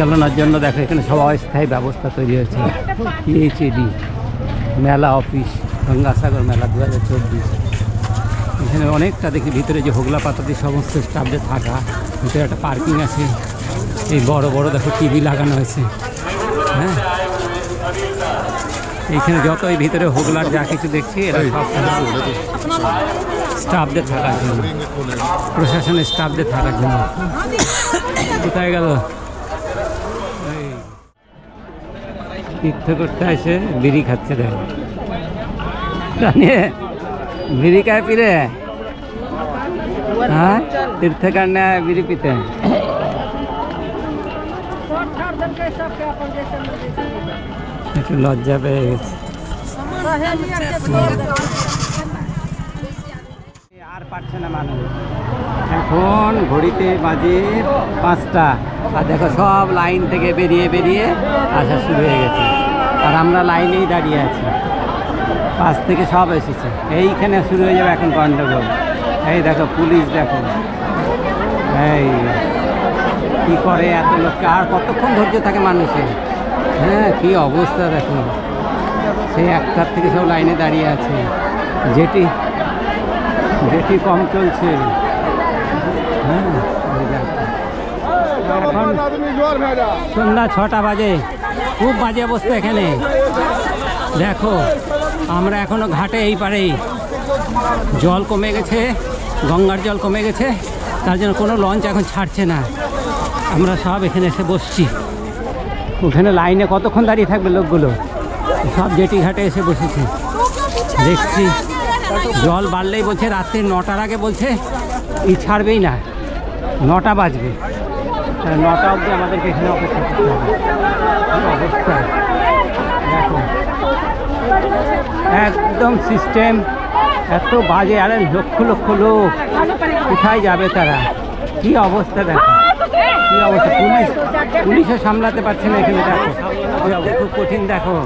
পরিচালনার জন্য দেখো এখানে সব অস্থায়ী ব্যবস্থা তৈরি হয়েছে। পিএইচডি মেলা অফিস, গঙ্গাসাগর মেলা দু হাজার চব্বিশ। এখানে অনেকটা দেখি ভিতরে যে হোগলা পাতাতে সমস্ত স্টাফদের থাকা, ভিতরে একটা পার্কিং আছে। এই বড় বড় দেখো টিভি লাগানো হয়েছে। হ্যাঁ? এইখানে যত এই ভিতরে হোগলার যা কিছু দেখছি, এরা সব স্টাফদের থাকার জন্য। প্রশাসনের স্টাফদের থাকার জন্য। কোথায় গেল? তীর্থ করতে এসে বিড়ি খাচ্ছে দেখ। বিড়ি খায় পিরে হ্যাঁ তীর্থ কান্না বিড়ি পিতে। একটু লজ্জা পেয়ে গেছে। আর পারছে না মানুষ। এখন ঘড়িতে বাজে পাঁচটা। আর দেখো, সব লাইন থেকে বেরিয়ে বেরিয়ে আসা শুরু হয়ে গেছে। আর আমরা লাইনেই দাঁড়িয়ে আছি। পাশ থেকে সব এসেছে। এইখানে শুরু হয়ে যাবে এখন গন্ডগোল। এই দেখো, পুলিশ দেখো। এই, কি করে এত লোককে? আর কতক্ষণ ধৈর্য থাকে মানুষের? হ্যাঁ কি অবস্থা দেখো। সেই একটার থেকে সব লাইনে দাঁড়িয়ে আছে। যেটি যেটি কম চলছে। সন্ধ্যা ছটা বাজে, খুব বাজে অবস্থা এখানে। দেখো, আমরা এখনও ঘাটে এই পারেই। জল কমে গেছে, গঙ্গার জল কমে গেছে, তার জন্য কোনো লঞ্চ এখন ছাড়ছে না। আমরা সব এখানে এসে বসছি। ওখানে লাইনে কতক্ষণ দাঁড়িয়ে থাকবে লোকগুলো? সব জেটি ঘাটে এসে বসেছে। দেখছি, জল বাড়লেই বলছে, রাত্রি নটার আগে বলছে ই ছাড়বেই না। নটা বাজবে। নটা অবধি আমাদেরকে এখানে অপেক্ষা করতে হবে। অবস্থা দেখো একদম সিস্টেম এত বাজে আরে লক্ষ লক্ষ লোক। কোথায় যাবে তারা? কি অবস্থা দেখো। কি অবস্থা? পুলিশ পুলিশও সামলাতে পারছে না এখানে দেখো। খুব কঠিন দেখো।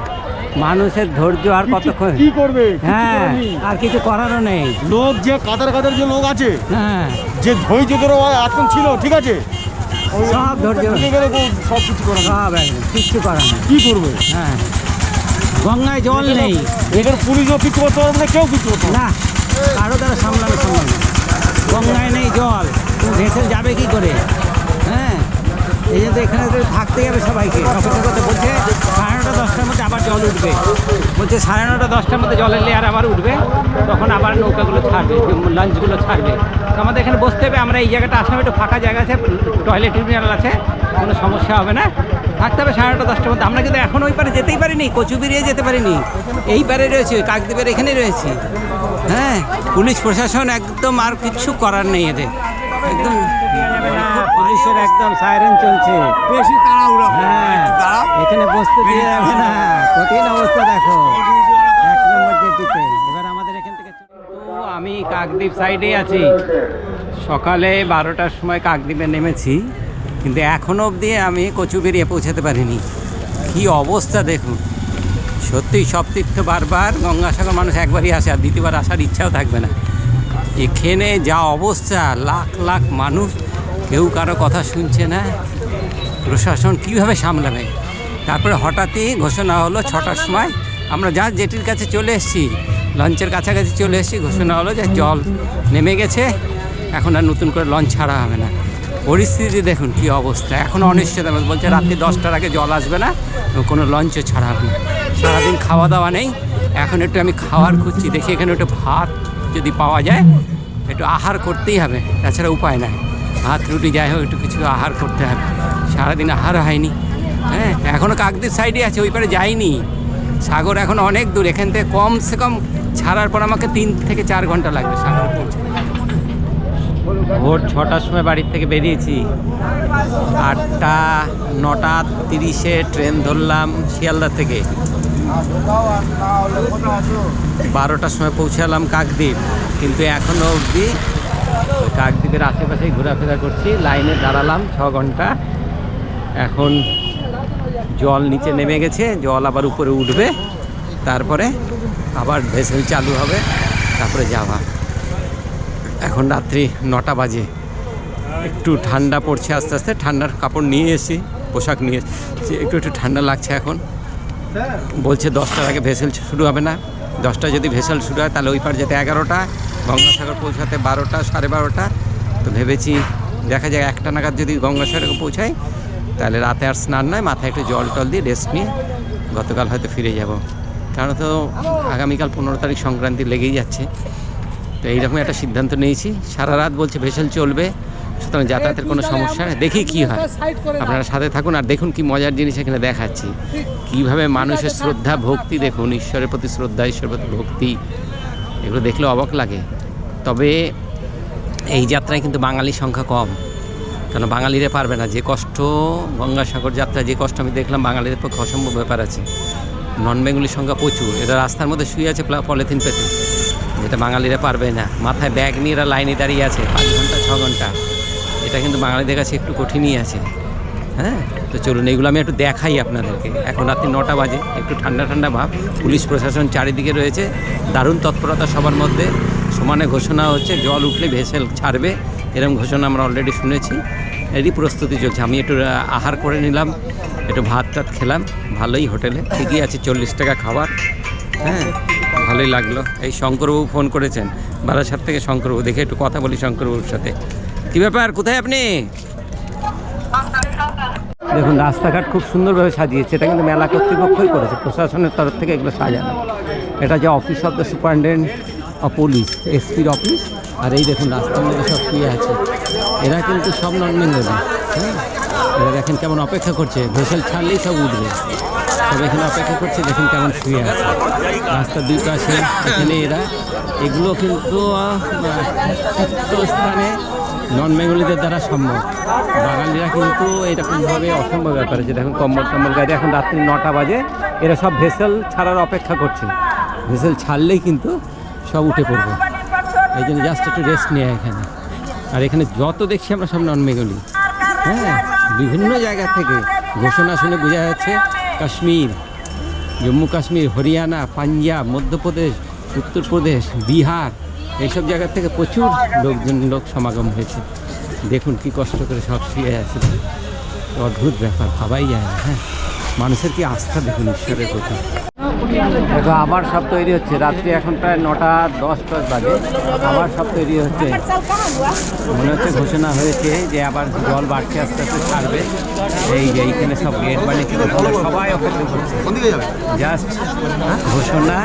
মানুষের ধৈর্য আর কতক্ষণ? কি করবে? হ্যাঁ আর কিছু করারও নেই। লোক যে কাতার কাতার যে লোক আছে হ্যাঁ। যে ধৈর্য ধরে এখন ছিল ঠিক আছে? সব ধৈর্য। সব কিছু করে না। সব কিচ্ছু করা নেই কী করবে হ্যাঁ গঙ্গায় জল নেই এখানে পুলিশও কিছু করতে পারবে না কেউ কিছু করতে না। না কারও দ্বারা সামলানো সম্ভব গঙ্গায় নেই জল ভেসে যাবে কি করে এই জন্য এখানে তো থাকতে হবে সবাইকে। অপেক্ষা করতে বলছে, সাড়ে নটা, দশটার মধ্যে আবার জল উঠবে। বলছে সাড়ে নটা, দশটার মধ্যে জলের লেয়ার আবার উঠবে, তখন আবার নৌকাগুলো ছাড়বে, লঞ্চগুলো ছাড়বে। তো আমাদের এখানে বসতে হবে, আমরা এই জায়গাটা আসলাম, একটু ফাঁকা জায়গা আছে, টয়লেট টার্মিনাল আছে, কোনো সমস্যা হবে না। থাকতে হবে সাড়ে নটা, দশটার মধ্যে। আমরা কিন্তু এখন ওই পারে যেতেই পারিনি, কচু বেরিয়ে যেতে পারিনি। এই পারে রয়েছে কাকদ্বীপের এখানেই রয়েছি। হ্যাঁ পুলিশ প্রশাসন একদম আর কিচ্ছু করার নেই এদের। একদম পুলিশের একদম সাইরেন চলছে। বেশি তাড়াহুড়া হ্যাঁ এখানে বসতে দিয়ে যাবে না। কঠিন অবস্থা দেখো। এক নম্বর জেটিতে এবার আমাদের এখান থেকে আমি কাকদ্বীপ সাইডে আছি। সকালে বারোটার সময় কাকদ্বীপে নেমেছি। কিন্তু এখনও অবধি আমি কচু বেরিয়ে পৌঁছাতে পারিনি। কি অবস্থা দেখুন। সত্যি সব তীর্থ বারবার গঙ্গাসাগর মানুষ একবারই আসে আর দ্বিতীয়বার আসার ইচ্ছাও থাকবে না। এখানে যা অবস্থা লাখ লাখ মানুষ কেউ কারও কথা শুনছে না। প্রশাসন কীভাবে সামলাবে? তারপরে হঠাৎই ঘোষণা হলো ছটার সময় আমরা যা জেটির কাছে চলে এসেছি, লঞ্চের কাছাকাছি চলে এসেছি, ঘোষণা হলো যে জল নেমে গেছে, এখন আর নতুন করে লঞ্চ ছাড়া হবে না। পরিস্থিতি দেখুন কি অবস্থা। এখনও অনিশ্চিত বলছে রাত্রি দশটার আগে জল আসবে না, কোনো লঞ্চও ছাড়া হবে না। সারাদিন খাওয়া দাওয়া নেই, এখন একটু আমি খাওয়ার খুঁজছি, দেখি এখানে একটু ভাত যদি পাওয়া যায়, একটু আহার করতেই হবে, তাছাড়া উপায় নাই। ভাত, রুটি, যাই হোক, একটু কিছু আহার করতে হবে। সারাদিন আহার হয়নি। হ্যাঁ এখনও কাকদের সাইডে আছে, ওই পারে যাইনি। সাগর এখন অনেক দূর, এখান থেকে কমসে কম ছাড়ার পর আমাকে তিন থেকে চার ঘণ্টা লাগবে সাগর পৌঁছে। ভোর ছটার সময় বাড়ির থেকে বেরিয়েছি। আটটা, নটা, তিরিশে ট্রেন ধরলাম শিয়ালদা থেকে। বারোটার সময় পৌঁছালাম কাকদ্বীপ। কিন্তু এখনও অবধি কাকদ্বীপের আশেপাশেই ঘোরাফেরা করছি, লাইনে দাঁড়ালাম ছ ঘণ্টা। এখন জল নিচে নেমে গেছে, জল আবার উপরে উঠবে, তারপরে আবার ভেসেল চালু হবে, তারপরে যাওয়া। এখন রাত্রি নটা বাজে। একটু ঠান্ডা পড়ছে আস্তে আস্তে, ঠান্ডার কাপড় নিয়ে এসি পোশাক নিয়ে যে একটু একটু ঠান্ডা লাগছে এখন। বলছে দশটার আগে ভেসেল শুরু হবে না। দশটা যদি ভেসেল শুরু হয়, তাহলে ওই পার যেতে এগারোটা। গঙ্গাসাগর পৌঁছাতে বারোটা, সাড়ে বারোটা। তো ভেবেছি দেখা যায় একটা নাগাদ যদি গঙ্গাসাগরে পৌঁছাই, তাহলে রাতে আর স্নান নয়, মাথায় একটু জল টল দিয়ে রেস্ট নিয়ে গতকাল হয়তো ফিরে যাব। কারণ তো আগামীকাল পনেরো তারিখ সংক্রান্তি লেগেই যাচ্ছে। তো এইরকম একটা সিদ্ধান্ত নিয়েছি। সারা রাত বলছে ভেসেল চলবে, সুতরাং যাতায়াতের কোনো সমস্যা নেই। দেখি কি হয়। আপনারা সাথে থাকুন আর দেখুন কি মজার জিনিস এখানে দেখাচ্ছি। কীভাবে মানুষের শ্রদ্ধা, ভক্তি, দেখুন, ঈশ্বরের প্রতি শ্রদ্ধা, ঈশ্বরের প্রতি ভক্তি। এগুলো দেখলে অবাক লাগে। তবে এই যাত্রায় কিন্তু বাঙালির সংখ্যা কম। কেন বাঙালিরা পারবে না। যে কষ্ট গঙ্গাসাগর যাত্রা, যে কষ্ট আমি দেখলাম বাঙালিদের পক্ষে অসম্ভব ব্যাপার আছে। নন বেঙ্গলির সংখ্যা প্রচুর। এরা রাস্তার মধ্যে শুয়ে আছে প্লা- পলিথিন পেতে। যেটা বাঙালিরা পারবে না। মাথায় ব্যাগ নিয়ে এরা লাইনে দাঁড়িয়ে আছে। পাঁচ ঘণ্টা, ছ ঘণ্টা। এটা কিন্তু বাঙালিদের কাছে একটু কঠিনই আছে। হ্যাঁ? তো চলুন এগুলো আমি একটু দেখাই আপনাদেরকে। এখন রাত্রি নটা বাজে, একটু ঠান্ডা ঠান্ডা ভাব। পুলিশ প্রশাসন চারিদিকে রয়েছে। দারুণ তৎপরতা সবার মধ্যে। সমানে ঘোষণা হচ্ছে, জল উঠলে ভেসেল ছাড়বে। এরকম ঘোষণা আমরা অলরেডি শুনেছি। এরই প্রস্তুতি চলছে। আমি একটু আহার করে নিলাম, একটু ভাত টাত খেলাম। ভালোই হোটেলে। ঠিকই আছে, চল্লিশ টাকা খাবার। হ্যাঁ ভালোই লাগল। এই শঙ্করবাবু ফোন করেছেন। বারাসাত থেকে শঙ্করবাবু। দেখে একটু কথা বলি শঙ্করবাবুর সাথে। কী ব্যাপার? কোথায় আপনি? দেখুন, রাস্তাঘাট খুব সুন্দরভাবে সাজিয়েছে। এটা কিন্তু মেলা কর্তৃপক্ষই করেছে, প্রশাসনের তরফ থেকে এগুলো সাজানো। এটা যে office of the superintendent of police এসপির অফিস আর এই দেখুন, রাস্তার মধ্যে সব শুয়ে আছে। এরা কিন্তু সব নন বেঙ্গলি হ্যাঁ? এরা দেখেন কেমন অপেক্ষা করছে। ভেসেল ছাড়লেই সব উঠবে। সব এখানে অপেক্ষা করছে, দেখুন কেমন শুয়ে আছে। রাস্তার দুই পাশে এখানে এরা। এগুলো কিন্তু স্থানে নন বেঙ্গলিদের দ্বারা সম্ভব। বাঙালিরা কিন্তু এরকমভাবে অসম্ভব ব্যাপার আছে দেখুন, কম্বল টম্বল গাড়ি এখন রাত্রি নটা বাজে, এরা সব ভেসেল ছাড়ার অপেক্ষা করছে। ভেসেল ছাড়লেই কিন্তু সব উঠে পড়বে। এই জন্য জাস্ট একটু রেস্ট নেয় এখানে। আর এখানে যত দেখছি আমরা সব নন বেঙ্গলি হ্যাঁ বিভিন্ন জায়গা থেকে ঘোষণা শুনে বোঝা যাচ্ছে কাশ্মীর, জম্মু কাশ্মীর, হরিয়ানা, পাঞ্জাব, মধ্যপ্রদেশ, উত্তরপ্রদেশ, বিহার এইসব জায়গার থেকে প্রচুর লোকজন, লোক সমাগম হয়েছে। দেখুন কি কষ্ট করে সব শুয়ে আছে। অদ্ভুত ব্যাপার, ভাবাই যায় না হ্যাঁ। মানুষের কি আস্থা দেখুন ঈশ্বরের প্রতি। দেখো আবার সব তৈরি হচ্ছে। রাত্রি এখন প্রায় নটা দশ দশ বাজে। আবার সব তৈরি হচ্ছে। মনে হচ্ছে ঘোষণা হয়েছে যে আবার জল বাড়ছে আস্তে আস্তে ছাড়বে। এই যে এইখানে সব গেট বানিয়েছে দেখুন, সবাই অপেক্ষা করছে। জাস্ট ঘোষণা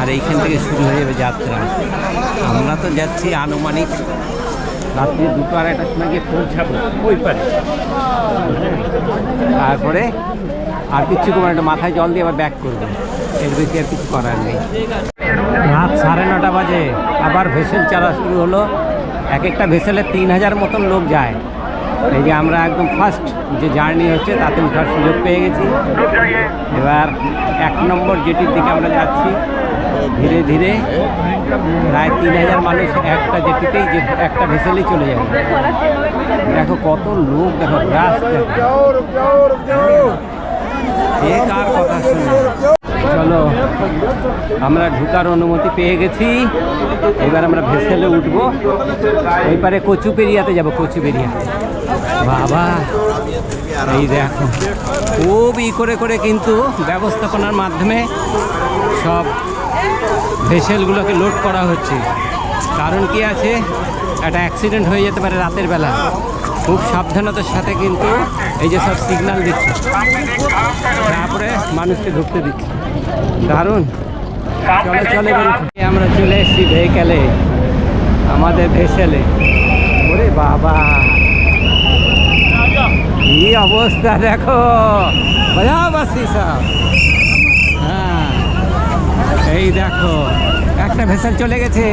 আর এইখান থেকে শুরু হয়ে যাবে যাত্রা। আমরা তো যাচ্ছি আনুমানিক রাত্রি দুটো আড়াইটার সময় গিয়ে পৌঁছাবো। ওই পারে। তারপরে আর কিচ্ছু করব একটা মাথায় জল দিয়ে আবার ব্যাক করব। এর বেশি আর কিছু করার নেই। রাত সাড়ে নটা বাজে, আবার ভেসেল চালা শুরু হলো। এক একটা ভেসেলে তিন হাজার মতন লোক যায়। এই যে আমরা একদম ফার্স্ট যে জার্নি হচ্ছে, তাতে উঠার সুযোগ পেয়ে গেছি। এবার এক নম্বর জেটির দিকে আমরা যাচ্ছি। ধীরে ধীরে প্রায় তিন হাজার মানুষ একটা জেটিতেই যে একটা ভেসেলেই চলে যাবে। দেখো কত লোক, দেখো রাস্তা। কে কার কথা চলো, আমরা ঢুকার অনুমতি পেয়ে গেছি। এবার আমরা ভেসেলে উঠবো। পারে কচুপেরিয়াতে যাব কচুপেরিয়া বাবা, এই দেখো। খুব ই করে করে কিন্তু ব্যবস্থাপনার মাধ্যমে সব ভেসেলগুলোকে লোড করা হচ্ছে। কারণ কি আছে? একটা অ্যাক্সিডেন্ট হয়ে যেতে পারে রাতের বেলা। খুব সাবধানতার সাথে কিন্তু এই যে সব সিগন্যাল দিচ্ছে। তারপরে মানুষকে ঢুকতে দিচ্ছে। দারুণ। চলে চলে আমরা চলে এসেছি ভেহিক্যালে আমাদের ভেসেলে ওরে বাবা। কি অবস্থা দেখো। বাজাবাসি সব। হ্যাঁ। এই দেখো, একটা ভেসেল চলে গেছে।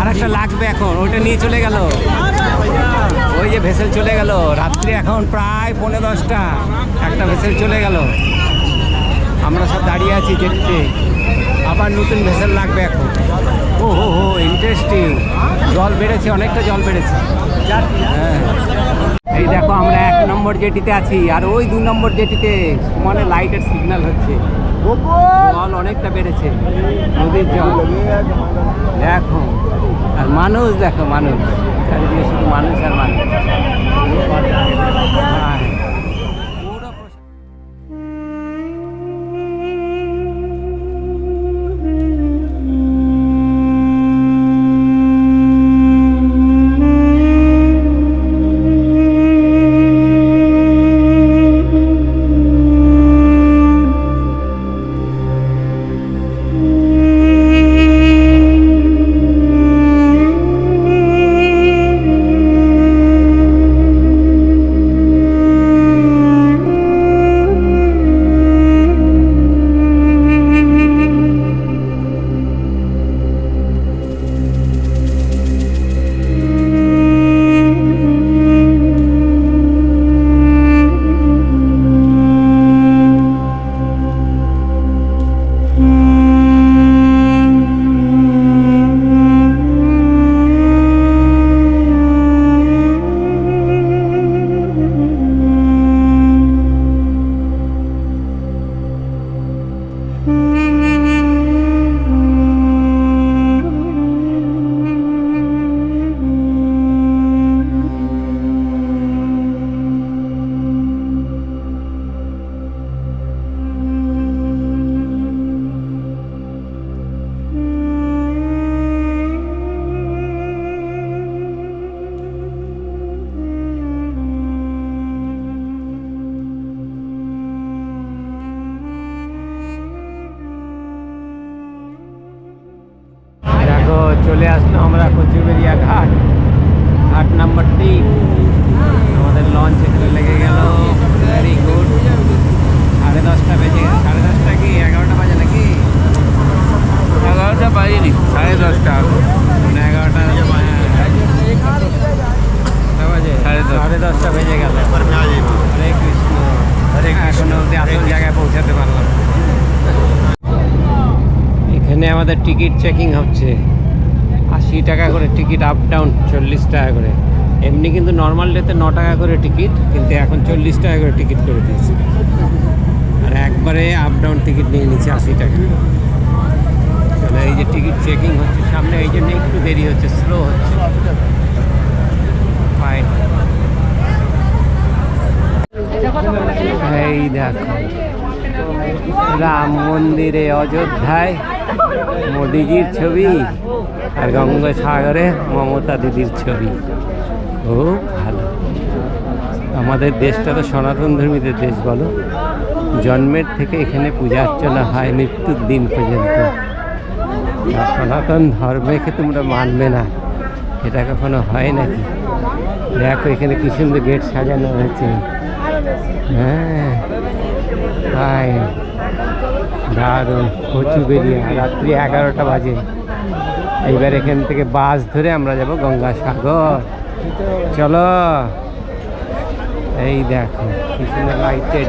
আর একটা লাগবে এখন, ওটা নিয়ে চলে গেল। ওই যে ভেসেল চলে গেল। রাত্রি এখন প্রায় পৌনে দশটা। একটা ভেসেল চলে গেল। আমরা সব দাঁড়িয়ে আছি দেখতে। আবার নতুন ভেসেল লাগবে এখন। ও, হো হো ইন্টারেস্টিং জল বেড়েছে, অনেকটা জল বেড়েছে। হ্যাঁ। এই দেখো, আমরা এক নম্বর জেটিতে আছি। আর ওই দু নম্বর জেটিতে সমানে লাইটের সিগন্যাল হচ্ছে। জল অনেকটা বেড়েছে। নদীর জল। দেখো, আর মানুষ দেখো, মানুষ। চারিদিকে শুধু মানুষ আর মানুষ। আমাদের টিকিট চেকিং হচ্ছে। আশি টাকা করে টিকিট আপ ডাউন চল্লিশ টাকা করে। এমনি কিন্তু নর্মাল ডেতে ন টাকা করে টিকিট, কিন্তু এখন চল্লিশ টাকা করে টিকিট করে দিয়েছি। আর একবারে আপ ডাউন টিকিট নিয়ে নিচ্ছে আশি টাকা। চলো এই যে টিকিট চেকিং হচ্ছে সামনে, এই জন্য একটু দেরি হচ্ছে স্লো হচ্ছে। এই দেখো, রাম মন্দিরে অযোধ্যায় মোদিজির ছবি আর গঙ্গাসাগরে মমতা দিদির ছবি। খুব ভালো। আমাদের দেশটা তো সনাতন ধর্মীদের দেশ বলো। জন্মের থেকে এখানে পূজা অর্চনা হয় মৃত্যুর দিন পর্যন্ত। সনাতন ধর্মকে তোমরা মানবে না। এটা কখনো হয় নাকি? দেখো এখানে কি সুন্দর গেট সাজানো হয়েছে। হ্যাঁ। হাই দারুণ, কচু রাত্রি এগারোটা বাজে। এইবার এখান থেকে বাস ধরে আমরা যাব গঙ্গাসাগর। চলো, এই দেখো, কি সুন্দর লাইটের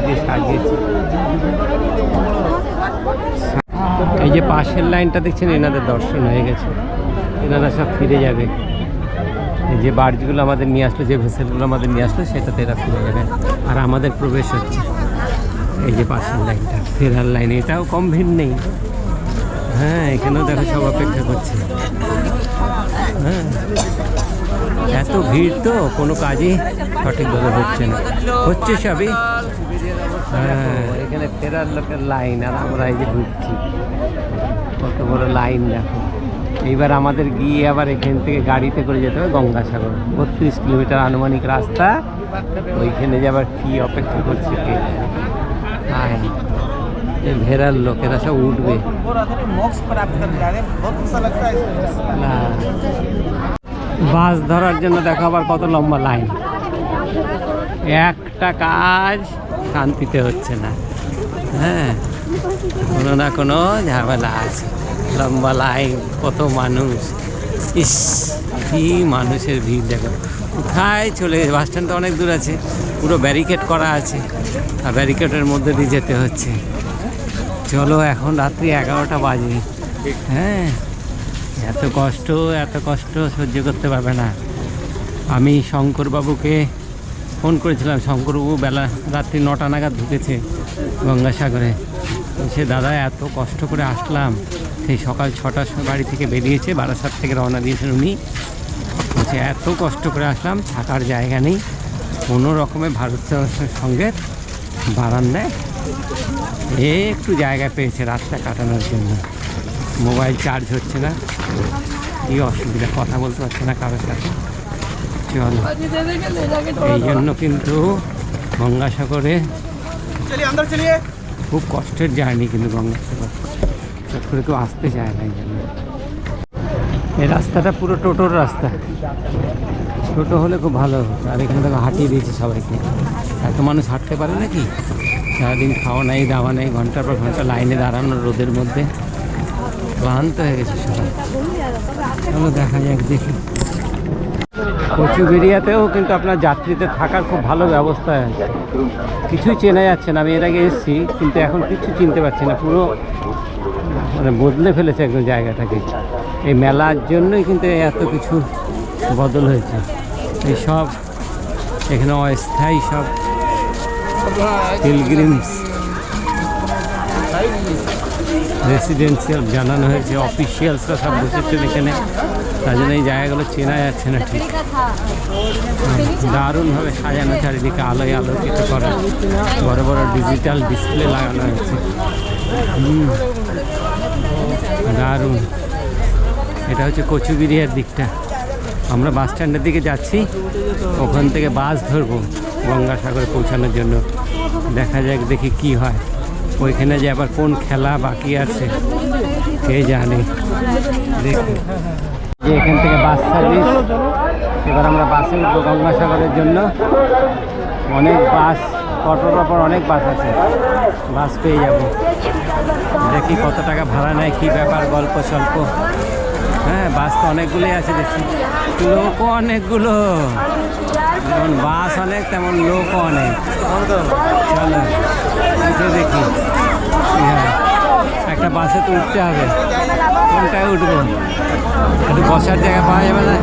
এই যে পাশের লাইনটা দেখছেন, এনাদের দর্শন হয়ে গেছে। এনারা সব ফিরে যাবে। এই যে বার্জগুলো আমাদের নিয়ে আসলো, যে ভেসেলগুলো আমাদের নিয়ে আসলো, সেটাতে এরা ফিরে যাবে। আর আমাদের প্রবেশ হচ্ছে। এই যে পাশের লাইনটা, ফেরার লাইন, এটাও কম ভিড় নেই। হ্যাঁ এখানেও দেখো সব অপেক্ষা করছে। হ্যাঁ এত ভিড় তো, কোনো কাজই সঠিকভাবে হচ্ছে না। হচ্ছে সবই। হ্যাঁ। এখানে ফেরার লোকের লাইন, আর আমরা এই যে ঢুকছি। কত বড় লাইন দেখো। এইবার আমাদের গিয়ে আবার এখান থেকে গাড়িতে করে যেতে হবে গঙ্গাসাগর। বত্রিশ কিলোমিটার আনুমানিক রাস্তা। ওইখানে যে আবার কী অপেক্ষা করছে ভেড়ার লোকেরা সব উঠবে। বাস ধরার জন্য দেখো আবার কত লম্বা লাইন। একটা কাজ শান্তিতে হচ্ছে না। হ্যাঁ কোনো না কোনো ঝামেলা আছে। লম্বা লাইন, কত মানুষ। ইস, কি মানুষের ভিড় দেখো। কোথায় চলে গেছে? বাস স্ট্যান্ডটা অনেক দূর আছে। পুরো ব্যারিকেড করা আছে। আর ব্যারিকেডের মধ্যে দিয়ে যেতে হচ্ছে। চলো, এখন রাত্রি এগারোটা বাজে। হ্যাঁ এত কষ্ট এত কষ্ট সহ্য করতে পারবে না। আমি শঙ্করবাবুকে ফোন করেছিলাম। শঙ্করবাবু বেলা রাত্রি নটা নাগাদ ঢুকেছে গঙ্গাসাগরে। সে, দাদা, এত কষ্ট করে আসলাম। সেই সকাল ছটার সময় বাড়ি থেকে বেরিয়েছে। বারাসাত থেকে রওনা দিয়েছেন উনি। হয়েছে এত কষ্ট করে আসলাম থাকার জায়গা নেই। কোনো রকমে ভারত সঙ্গে বারান্দায় একটু জায়গা পেয়েছে রাস্তা কাটানোর জন্য। মোবাইল চার্জ হচ্ছে না কী অসুবিধা কথা বলতে পারছে না কারোর সাথে। চলো এই জন্য কিন্তু গঙ্গাসাগরে খুব কষ্টের জার্নি কিন্তু গঙ্গাসাগর। করে কেউ আসতে চায় না এই জন্য। এই রাস্তাটা পুরো টোটোর রাস্তা। টোটো হলে খুব ভালো হতো। আর এখানে দেখো হাঁটিয়ে দিয়েছে সবাইকে। এত মানুষ হাঁটতে পারে নাকি? সারাদিন খাওয়া নেই, দাওয়া নেই, ঘণ্টার পর ঘণ্টা লাইনে দাঁড়ানো রোদের মধ্যে। ক্লান্ত হয়ে গেছে সবাই। চলো দেখা যাক, দেখি। কচুবেরিয়াতেও কিন্তু আপনার যাত্রীদের থাকার খুব ভালো ব্যবস্থা আছে। কিছুই চেনা যাচ্ছে না। আমি এর আগে এসেছি, কিন্তু এখন কিছু চিনতে পারছি না। পুরো মানে বদলে ফেলেছে একদম জায়গাটাকে। এই মেলার জন্যই কিন্তু এত কিছু বদল হয়েছে। এই সব এখানে অস্থায়ী সব পিলগ্রিমস রেসিডেন্সিয়াল জানানো হয়েছে অফিসিয়ালসরা সব বসেছেন এখানে। তার জন্য এই জায়গাগুলো চেনা যাচ্ছে না ঠিক। দারুণভাবে সাজানো চারিদিকে আলোয় আলোকিত করা। বড় বড় ডিজিটাল ডিসপ্লে লাগানো হয়েছে। দারুণ। এটা হচ্ছে কচুবিরিয়ার দিকটা। আমরা বাস স্ট্যান্ডের দিকে যাচ্ছি, ওখান থেকে বাস ধরবো গঙ্গাসাগরে পৌঁছানোর জন্য। দেখা যাক দেখি কি হয়। ওইখানে যে আবার কোন খেলা বাকি আছে, কে জানে। দেখি। যে এখান থেকে বাস সার্ভিস, এবার আমরা বাসে উঠবো গঙ্গাসাগরের জন্য। অনেক বাস, অটোর ওপর অনেক বাস আছে। বাস পেয়ে যাব। দেখি কত টাকা ভাড়া নেয়, কী ব্যাপার গল্প স্বল্প হ্যাঁ বাস তো অনেকগুলোই আছে দেখছি। লোক অনেকগুলো। যেমন বাস অনেক, তেমন লোক অনেক। চলো দেখি। হ্যাঁ একটা বাসে তো উঠতে হবে। কোনটায় উঠবো? একটু বসার জায়গা পাওয়া যাবে না?